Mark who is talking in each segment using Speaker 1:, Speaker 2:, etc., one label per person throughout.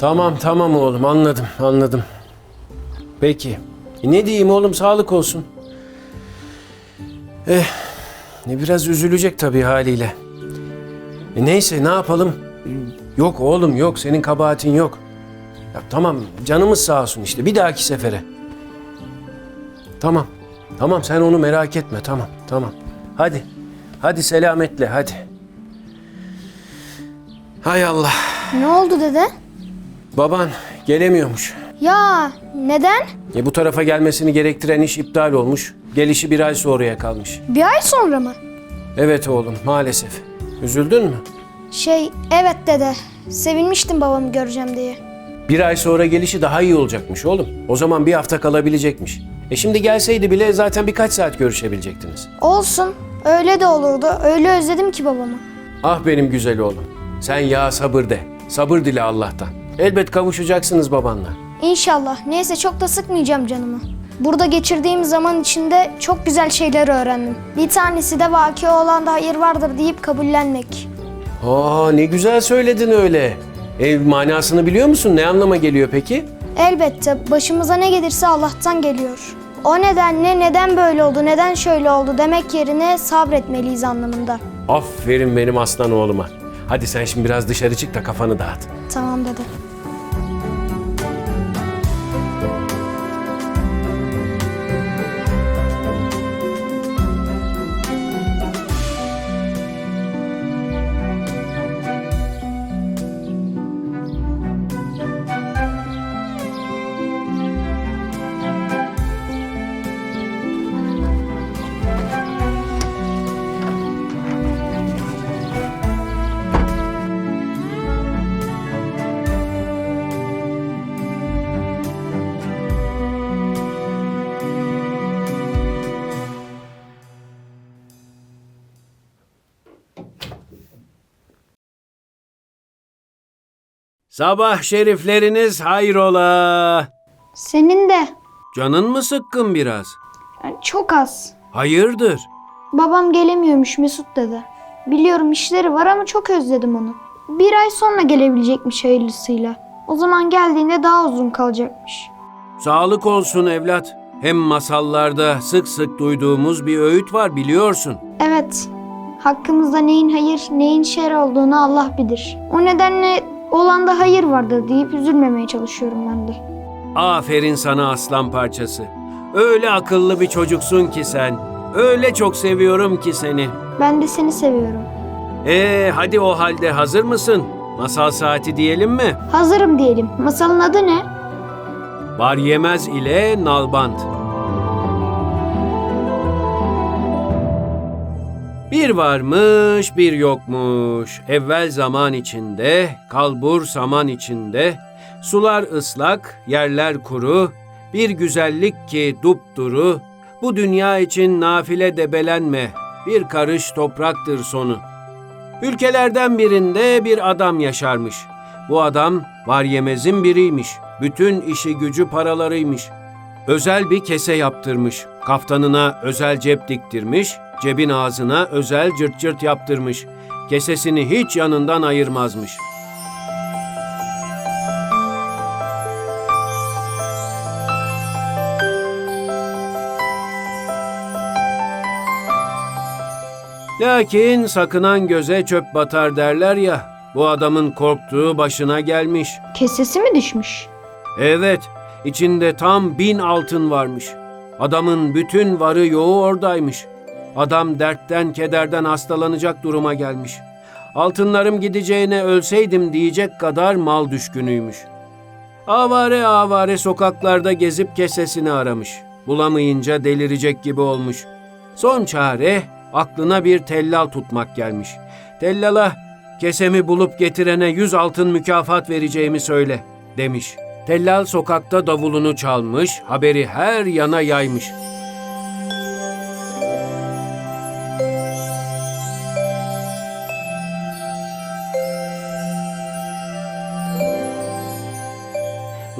Speaker 1: Tamam tamam oğlum anladım anladım. Peki. E, ne diyeyim oğlum sağlık olsun. Eh ne biraz üzülecek tabii haliyle. E, neyse ne yapalım? Yok oğlum yok senin kabahatin yok. Ya, tamam canımız sağ olsun işte bir dahaki sefere. Tamam. Tamam sen onu merak etme tamam tamam. Hadi. Hadi selametle hadi. Hay Allah.
Speaker 2: Ne oldu dede?
Speaker 1: Baban gelemiyormuş.
Speaker 2: Ya neden?
Speaker 1: E bu tarafa gelmesini gerektiren iş iptal olmuş. Gelişi bir ay sonraya kalmış.
Speaker 2: Bir ay sonra mı?
Speaker 1: Evet oğlum maalesef. Üzüldün mü?
Speaker 2: Şey evet dede. Sevinmiştim babamı göreceğim diye.
Speaker 1: Bir ay sonra gelişi daha iyi olacakmış oğlum. O zaman bir hafta kalabilecekmiş. E şimdi gelseydi bile zaten birkaç saat görüşebilecektiniz.
Speaker 2: Olsun. Öyle de olurdu. Öyle özledim ki babamı.
Speaker 1: Ah benim güzel oğlum. Sen ya sabır de. Sabır dile Allah'tan. Elbet kavuşacaksınız babanla.
Speaker 2: İnşallah. Neyse çok da sıkmayacağım canımı. Burada geçirdiğim zaman içinde çok güzel şeyler öğrendim. Bir tanesi de vaki olanda hayır vardır deyip kabullenmek.
Speaker 1: Aa ne güzel söyledin öyle. E manasını biliyor musun? Ne anlama geliyor peki?
Speaker 2: Elbette başımıza ne gelirse Allah'tan geliyor. O nedenle neden böyle oldu, neden şöyle oldu demek yerine sabretmeliyiz anlamında.
Speaker 1: Aferin benim aslan oğluma. Hadi sen şimdi biraz dışarı çık da kafanı dağıt.
Speaker 2: Tamam dede.
Speaker 1: Sabah şerifleriniz hayrola.
Speaker 2: Senin de
Speaker 1: Canın mı sıkkın biraz?
Speaker 2: yani çok az.
Speaker 1: Hayırdır?
Speaker 2: Babam gelemiyormuş Mesut dedi. Biliyorum işleri var ama çok özledim onu. Bir ay sonra gelebilecekmiş hayırlısıyla. O zaman geldiğinde daha uzun kalacakmış.
Speaker 1: Sağlık olsun evlat. Hem masallarda sık sık duyduğumuz bir öğüt var biliyorsun.
Speaker 2: Evet, hakkımızda neyin hayır, neyin şer olduğunu Allah bilir. O nedenle olanda hayır vardır deyip üzülmemeye çalışıyorum ben de.
Speaker 1: Aferin sana aslan parçası. Öyle akıllı bir çocuksun ki sen. Öyle çok seviyorum ki seni.
Speaker 2: Ben de seni seviyorum.
Speaker 1: Ee hadi o halde hazır mısın? Masal saati diyelim mi?
Speaker 2: Hazırım diyelim. Masalın adı ne?
Speaker 1: Var yemez ile nalbant. Bir varmış bir yokmuş. Evvel zaman içinde, kalbur saman içinde, sular ıslak, yerler kuru, bir güzellik ki dupduru, bu dünya için nafile debelenme, bir karış topraktır sonu. Ülkelerden birinde bir adam yaşarmış. Bu adam var yemezin biriymiş. Bütün işi gücü paralarıymış. Özel bir kese yaptırmış. Kaftanına özel cep diktirmiş. Cebin ağzına özel cırt cırt yaptırmış. Kesesini hiç yanından ayırmazmış. Lakin sakınan göze çöp batar derler ya. Bu adamın korktuğu başına gelmiş.
Speaker 2: Kesesi mi düşmüş?
Speaker 1: Evet, içinde tam bin altın varmış. Adamın bütün varı yoğu oradaymış. Adam dertten kederden hastalanacak duruma gelmiş. Altınlarım gideceğine ölseydim diyecek kadar mal düşkünüymüş. Avare avare sokaklarda gezip kesesini aramış. Bulamayınca delirecek gibi olmuş. Son çare aklına bir tellal tutmak gelmiş. Tellala kesemi bulup getirene yüz altın mükafat vereceğimi söyle demiş. Tellal sokakta davulunu çalmış, haberi her yana yaymış.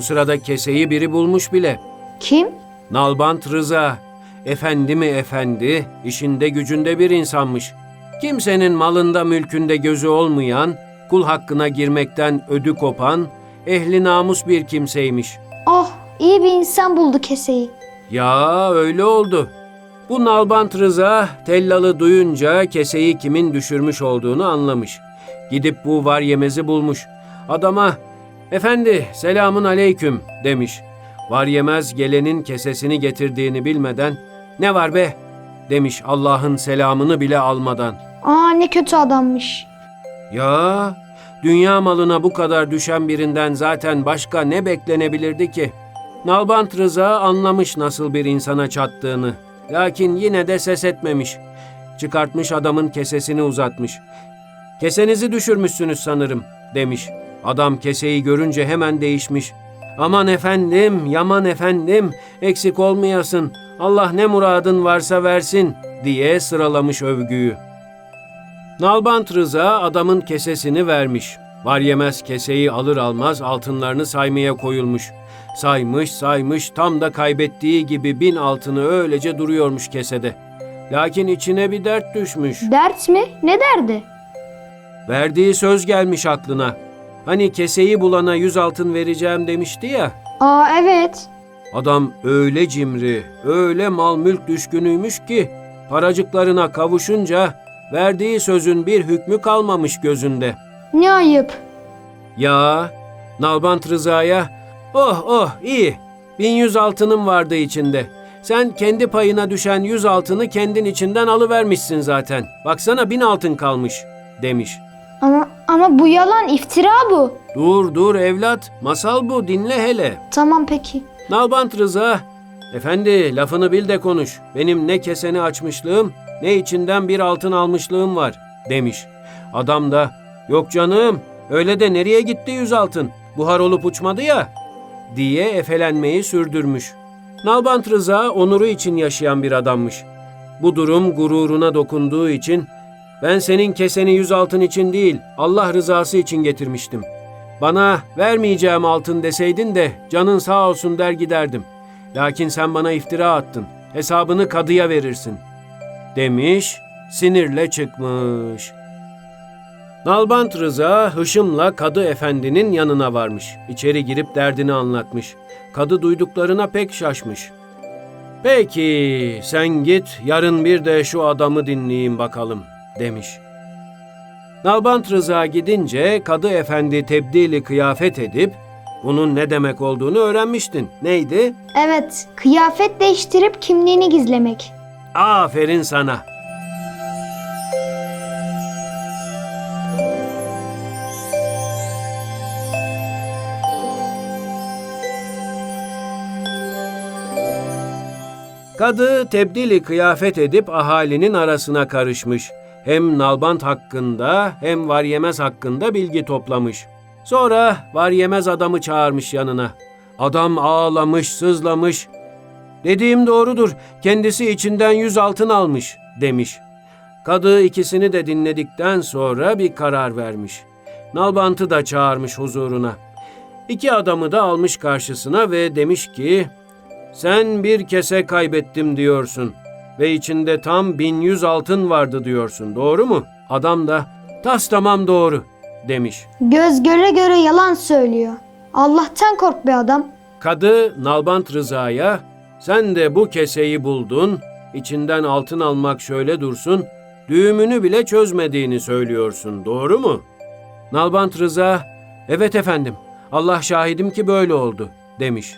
Speaker 1: Bu sırada keseyi biri bulmuş bile.
Speaker 2: Kim?
Speaker 1: Nalbant Rıza, efendi mi efendi, işinde gücünde bir insanmış. Kimsenin malında mülkünde gözü olmayan, kul hakkına girmekten ödü kopan, ehli namus bir kimseymiş.
Speaker 2: Oh iyi bir insan buldu keseyi.
Speaker 1: Ya öyle oldu. Bu Nalbant Rıza tellalı duyunca keseyi kimin düşürmüş olduğunu anlamış. Gidip bu var yemezi bulmuş. Adama efendi selamun aleyküm demiş. Var yemez gelenin kesesini getirdiğini bilmeden ne var be demiş Allah'ın selamını bile almadan.
Speaker 2: Aa ne kötü adammış.
Speaker 1: Ya dünya malına bu kadar düşen birinden zaten başka ne beklenebilirdi ki? Nalbant Rıza anlamış nasıl bir insana çattığını. Lakin yine de ses etmemiş. Çıkartmış adamın kesesini uzatmış. Kesenizi düşürmüşsünüz sanırım demiş. Adam keseyi görünce hemen değişmiş. Aman efendim, yaman efendim, eksik olmayasın. Allah ne muradın varsa versin diye sıralamış övgüyü. Nalbant Rıza adamın kesesini vermiş. Var yemez keseyi alır almaz altınlarını saymaya koyulmuş. Saymış saymış tam da kaybettiği gibi bin altını öylece duruyormuş kesede. Lakin içine bir dert düşmüş.
Speaker 2: Dert mi? Ne derdi?
Speaker 1: Verdiği söz gelmiş aklına. Hani keseyi bulana yüz altın vereceğim demişti ya.
Speaker 2: Aa evet.
Speaker 1: Adam öyle cimri, öyle mal mülk düşkünüymüş ki paracıklarına kavuşunca verdiği sözün bir hükmü kalmamış gözünde.
Speaker 2: Ne ayıp.
Speaker 1: Ya Nalbant Rıza'ya oh oh iyi bin yüz altınım vardı içinde. Sen kendi payına düşen yüz altını kendin içinden alıvermişsin zaten. Baksana bin altın kalmış demiş.
Speaker 2: Ama bu yalan iftira bu.
Speaker 1: Dur dur evlat masal bu dinle hele.
Speaker 2: Tamam peki.
Speaker 1: Nalbant Rıza, efendi lafını bil de konuş. Benim ne keseni açmışlığım ne içinden bir altın almışlığım var demiş. Adam da yok canım öyle de nereye gitti yüz altın buhar olup uçmadı ya diye efelenmeyi sürdürmüş. Nalbant Rıza onuru için yaşayan bir adammış. Bu durum gururuna dokunduğu için ben senin keseni yüz altın için değil Allah rızası için getirmiştim. Bana vermeyeceğim altın deseydin de canın sağ olsun der giderdim. Lakin sen bana iftira attın. Hesabını kadıya verirsin. Demiş, sinirle çıkmış. Nalbant Rıza hışımla kadı efendinin yanına varmış. İçeri girip derdini anlatmış. Kadı duyduklarına pek şaşmış. Peki sen git yarın bir de şu adamı dinleyeyim bakalım demiş. Nalbant Rıza gidince Kadı Efendi tebdili kıyafet edip bunun ne demek olduğunu öğrenmiştin. Neydi?
Speaker 2: Evet, kıyafet değiştirip kimliğini gizlemek.
Speaker 1: Aferin sana. Kadı tebdili kıyafet edip ahalinin arasına karışmış. Hem nalbant hakkında hem var yemez hakkında bilgi toplamış. Sonra var yemez adamı çağırmış yanına. Adam ağlamış, sızlamış. Dediğim doğrudur. Kendisi içinden yüz altın almış demiş. Kadı ikisini de dinledikten sonra bir karar vermiş. Nalbant'ı da çağırmış huzuruna. İki adamı da almış karşısına ve demiş ki, sen bir kese kaybettim diyorsun ve içinde tam bin yüz altın vardı diyorsun. Doğru mu? Adam da tas tamam doğru demiş.
Speaker 2: Göz göre göre yalan söylüyor. Allah'tan kork be adam.
Speaker 1: Kadı Nalbant Rıza'ya sen de bu keseyi buldun, içinden altın almak şöyle dursun, düğümünü bile çözmediğini söylüyorsun, doğru mu? Nalbant Rıza, evet efendim, Allah şahidim ki böyle oldu, demiş.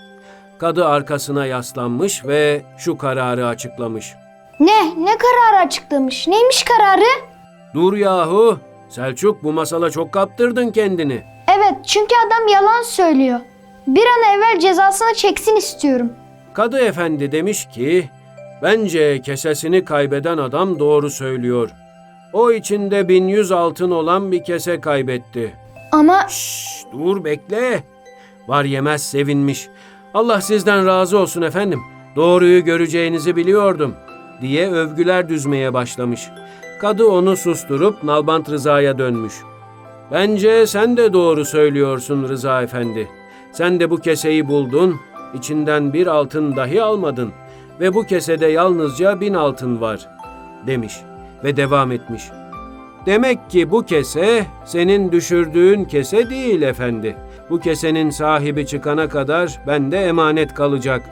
Speaker 1: Kadı arkasına yaslanmış ve şu kararı açıklamış.
Speaker 2: Ne? Ne kararı açıklamış? Neymiş kararı?
Speaker 1: Dur yahu, Selçuk bu masala çok kaptırdın kendini.
Speaker 2: Evet, çünkü adam yalan söylüyor. Bir an evvel cezasını çeksin istiyorum.
Speaker 1: Kadı efendi demiş ki, bence kesesini kaybeden adam doğru söylüyor. O içinde bin yüz altın olan bir kese kaybetti.
Speaker 2: Ama
Speaker 1: Şşş dur bekle. Var yemez sevinmiş. Allah sizden razı olsun efendim. Doğruyu göreceğinizi biliyordum diye övgüler düzmeye başlamış. Kadı onu susturup Nalbant Rıza'ya dönmüş. Bence sen de doğru söylüyorsun Rıza Efendi. Sen de bu keseyi buldun, içinden bir altın dahi almadın ve bu kesede yalnızca bin altın var, demiş ve devam etmiş. Demek ki bu kese senin düşürdüğün kese değil efendi. Bu kesenin sahibi çıkana kadar bende emanet kalacak.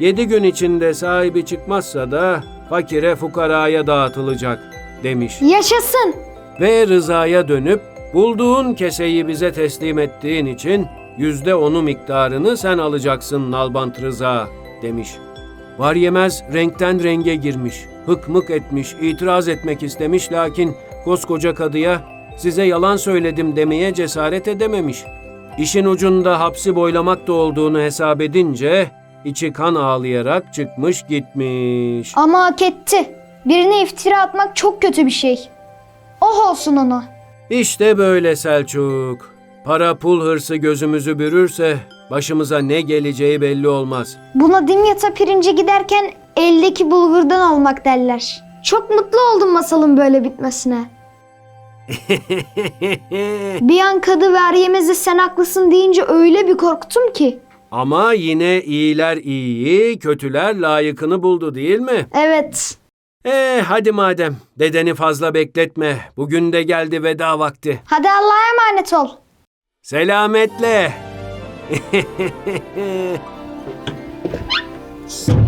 Speaker 1: Yedi gün içinde sahibi çıkmazsa da fakire fukaraya dağıtılacak demiş.
Speaker 2: Yaşasın.
Speaker 1: Ve Rıza'ya dönüp bulduğun keseyi bize teslim ettiğin için yüzde onu miktarını sen alacaksın Nalbant Rıza demiş. Var yemez renkten renge girmiş, hık mık etmiş, itiraz etmek istemiş lakin koskoca kadıya size yalan söyledim demeye cesaret edememiş. İşin ucunda hapsi boylamak da olduğunu hesap edince içi kan ağlayarak çıkmış gitmiş.
Speaker 2: Ama hak etti. Birine iftira atmak çok kötü bir şey. Oh olsun ona.
Speaker 1: İşte böyle Selçuk. Para pul hırsı gözümüzü bürürse başımıza ne geleceği belli olmaz.
Speaker 2: Buna Dimyat'a pirince giderken eldeki bulgurdan almak derler. Çok mutlu oldum masalın böyle bitmesine. Bir an kadı ver yemezi sen haklısın deyince öyle bir korktum ki.
Speaker 1: Ama yine iyiler iyiyi, kötüler layıkını buldu değil mi?
Speaker 2: Evet.
Speaker 1: Eh hadi madem dedeni fazla bekletme. Bugün de geldi veda vakti.
Speaker 2: Hadi Allah'a emanet ol.
Speaker 1: Selametle.